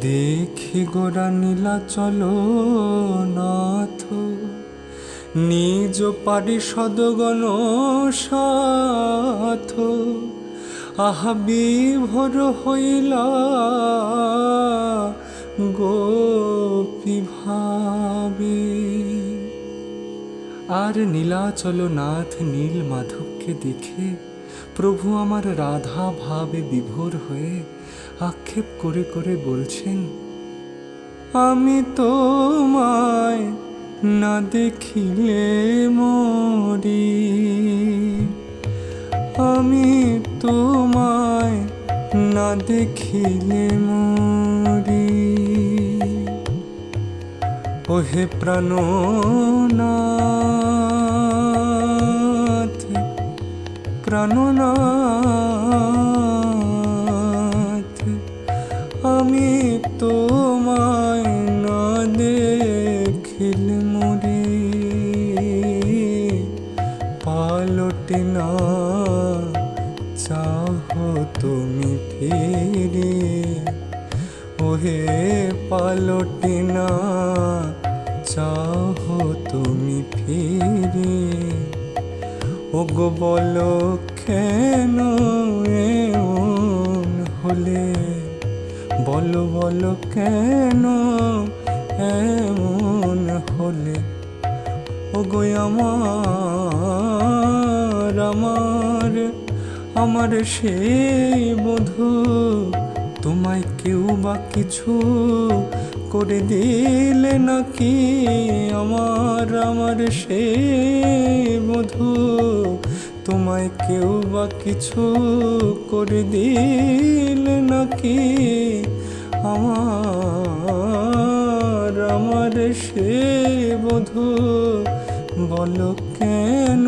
দেখি গোরা নীলা চলো নাথ। নিজ পারিষদ গণ সাথ। আহা, বিভোর হইলা গোপী ভাবে। আর নীলাচল নাথ, নীল মাধবকে দেখে প্রভু আমার রাধা ভাবে বিভোর হয়ে আক্ষেপ করে করে বলছেন, আমি তোমায় না দেখিলে মরি। আমি তোমায় না দেখিলে মরি। ওহে প্রাণনাথ প্রাণনাথ, আমি তোমায় না দেখিল মরি পালটে না চাহো তুমি ফিরে। ওহে পালটে না চাহো তুমি ফিরে। ওগো বলো কেন এমন হলে? বলো বলো কেন এমন হলে? ওগো আমার আমার আমার সেই বধু, তোমায় কেউ বা কিছু করে দিলে নাকি আমার আমার সেই বধু? তোমায় কেউ বা কিছু করে দিল নাকি? আমার আমার সে বধূ বলো কেন